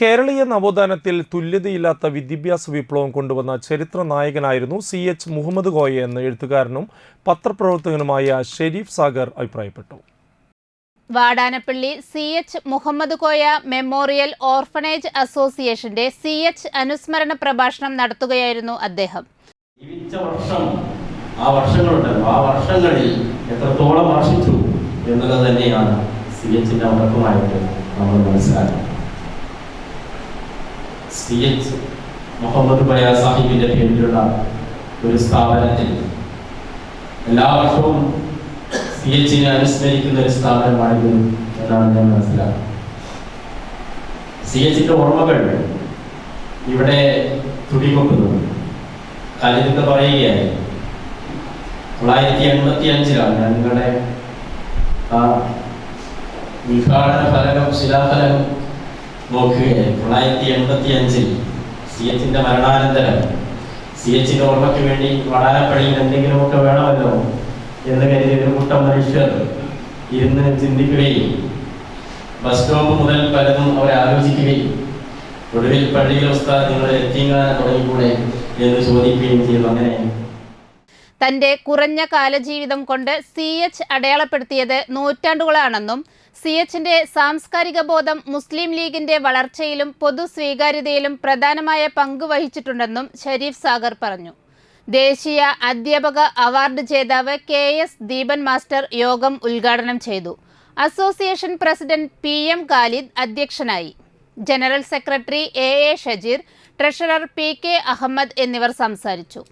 കേരളീയ നവോത്ഥാനത്തിൽ തുല്യതയില്ലാത്ത വിദ്യാഭ്യാസ വിപ്ലവം കൊണ്ടുവന്ന ചരിത്ര നായകനായിരുന്നു സി എച്ച് മുഹമ്മദ് കോയ എന്ന എഴുത്തുകാരനും പത്രപ്രവർത്തകനുമായ ഷെരീഫ് സാഗർ അഭിപ്രായപ്പെട്ടു. Vadanappally C H Muhammad Koya memorial orphanage അസോസിയേഷന്റെ സി എച്ച് അനുസ്മരണ പ്രഭാഷണം നടത്തുകയായിരുന്നു അദ്ദേഹം. ജീവിച്ച വർഷം ആ വർഷങ്ങളുണ്ടല്ലോ. ആ വർഷങ്ങളിൽ എത്രത്തോളം വർഷിച്ചു എന്നുള്ളത് തന്നെയാണ് സി എച്ചിന്റെ ഉറക്കമായിട്ട് നമ്മൾ മനസ്സിലാക്കുന്നത്. സി എച്ച് മുഹമ്മദ് ബയ സാഹിബിന്റെ പേരിലുള്ള ഒരു സ്ഥാപനത്തിൽ എല്ലാ വർഷവും സി എച്ചിനെ അനുസ്മരിക്കുന്ന ഒരു സ്ഥാപനമാണിത് എന്നാണ് ഞാൻ മനസ്സിലാക്കുന്നത്. സി എച്ചിന്റെ ഓർമ്മകൾ ഇവിടെ തുടിക്കൊക്കുന്നു ഖാലിദ് പറയുകയായി തൊള്ളായിരത്തി എൺപത്തി അഞ്ചിലാണ് ഞാൻ നിങ്ങളുടെ ആ ഉദ്ഘാടന ഫലകം ശിലാഫലകം നോക്കുകയായി തൊള്ളായിരത്തി എൺപത്തി അഞ്ചിൽ സി എച്ചിന്റെ മരണാനന്തരം. സി എച്ചിന്റെ ഓർമ്മയ്ക്ക് വേണ്ടി വടാരപ്പള്ളിയിൽ എന്തെങ്കിലുമൊക്കെ വേണമല്ലോ എന്ന് കരുതി ഒരു കൂട്ടം മനുഷ്യർ ഇരുന്ന് ചിന്തിക്കുകയും ബസ് സ്റ്റോപ്പ് മുതൽ പലതും അവർ ആലോചിക്കുകയും ഒടുവിൽ പള്ളിയിലെ ഉസ്താദ് നിങ്ങൾ എത്തിങ്ങാൻ തുടങ്ങിക്കൂടെ എന്ന് ചോദിക്കുകയും ചെയ്തു. അങ്ങനെ തന്റെ കുറഞ്ഞ കാലജീവിതം കൊണ്ട് സി എച്ച് അടയാളപ്പെടുത്തിയത് നൂറ്റാണ്ടുകളാണെന്നും സി എച്ചിന്റെ സാംസ്കാരിക ബോധം മുസ്ലിം ലീഗിന്റെ വളർച്ചയിലും പൊതു സ്വീകാര്യതയിലും പ്രധാനമായ പങ്ക് വഹിച്ചിട്ടുണ്ടെന്നും ഷരീഫ് സാഗർ പറഞ്ഞു. ദേശീയ അധ്യാപക അവാർഡ് ജേതാവ് കെ എസ് ദീപൻ മാസ്റ്റർ യോഗം ഉദ്ഘാടനം ചെയ്തു. Association president P M Khalid അധ്യക്ഷനായി. General secretary A A Shajeer treasurer P K Ahmed എന്നിവർ സംസാരിച്ചു.